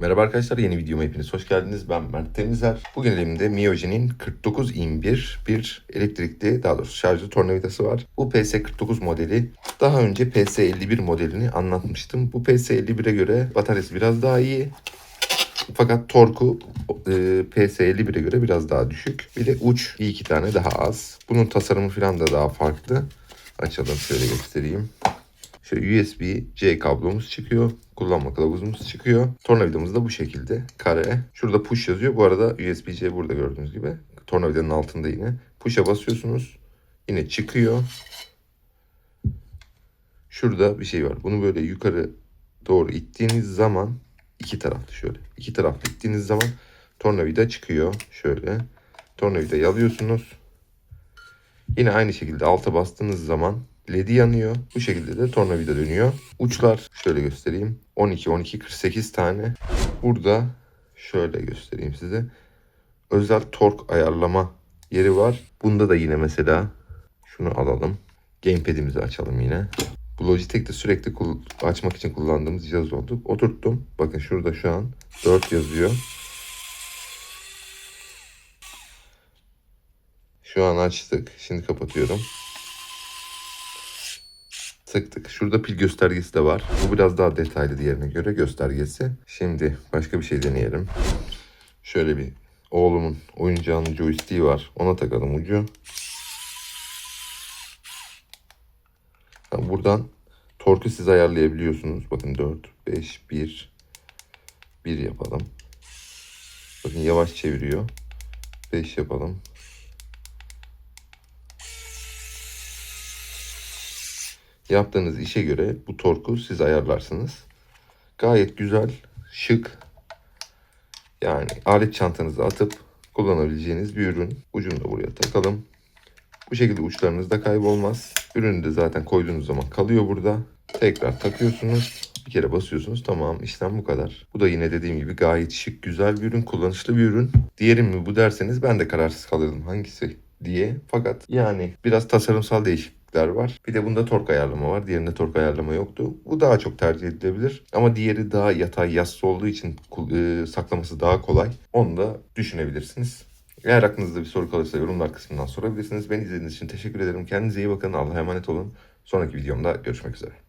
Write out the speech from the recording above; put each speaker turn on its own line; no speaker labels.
Merhaba arkadaşlar yeni videoma hepiniz hoş geldiniz. Ben Mert Temizer. Bugün elimde Mioji'nin 49 in 1 bir elektrikli daha doğrusu şarjlı tornavidası var. Bu PS49 modeli. Daha önce PS51 modelini anlatmıştım. Bu PS51'e göre bataryası biraz daha iyi. Fakat torku e, PS51'e göre biraz daha düşük. Bir de uç bir iki tane daha az. Bunun tasarımı falan da daha farklı. Açalım şöyle göstereyim. Şöyle USB-C kablomuz çıkıyor. Kullanma kılavuzumuz çıkıyor. Tornavidamız da bu şekilde. Kare. Şurada push yazıyor. Bu arada USB-C burada gördüğünüz gibi. Tornavidanın altında yine. Push'a basıyorsunuz. Yine çıkıyor. Şurada bir şey var. Bunu böyle yukarı doğru ittiğiniz zaman iki taraflı şöyle. iki taraflı ittiğiniz zaman tornavida çıkıyor. Şöyle. Tornavidayı alıyorsunuz. Yine aynı şekilde alta bastığınız zaman ledi yanıyor. Bu şekilde de tornavida dönüyor. Uçlar şöyle göstereyim. 12, 12, 48 tane. Burada şöyle göstereyim size. Özel tork ayarlama yeri var. Bunda da yine mesela şunu alalım. Gamepad'imizi açalım yine. Bu Logitech'te sürekli açmak için kullandığımız cihaz oldu. Oturttum. Bakın şurada şu an 4 yazıyor. Şu an açtık. Şimdi kapatıyorum. Sıktık. Şurada pil göstergesi de var. Bu biraz daha detaylı diğerine göre göstergesi. Şimdi başka bir şey deneyelim. Şöyle bir oğlumun oyuncağının joystick'i var. Ona takalım ucu. Buradan torku siz ayarlayabiliyorsunuz. Bakın 4, 5, 1, 1 yapalım. Bakın yavaş çeviriyor. 5 yapalım. Yaptığınız işe göre bu torku siz ayarlarsınız. Gayet güzel, şık. Yani alet çantanıza atıp kullanabileceğiniz bir ürün. Ucunu da buraya takalım. Bu şekilde uçlarınız da kaybolmaz. Ürünü de zaten koyduğunuz zaman kalıyor burada. Tekrar takıyorsunuz. Bir kere basıyorsunuz. Tamam işlem bu kadar. Bu da yine dediğim gibi gayet şık, güzel bir ürün, kullanışlı bir ürün. Diğeri mi bu derseniz ben de kararsız kalırdım hangisi diye. Fakat yani biraz tasarımsal değişiklikler var. Bir de bunda tork ayarlama var. Diğerinde tork ayarlama yoktu. Bu daha çok tercih edilebilir. Ama diğeri daha yatay yassı olduğu için e, saklaması daha kolay. Onu da düşünebilirsiniz. Eğer aklınızda bir soru kalırsa yorumlar kısmından sorabilirsiniz. Beni izlediğiniz için teşekkür ederim. Kendinize iyi bakın. Allah'a emanet olun. Sonraki videomda görüşmek üzere.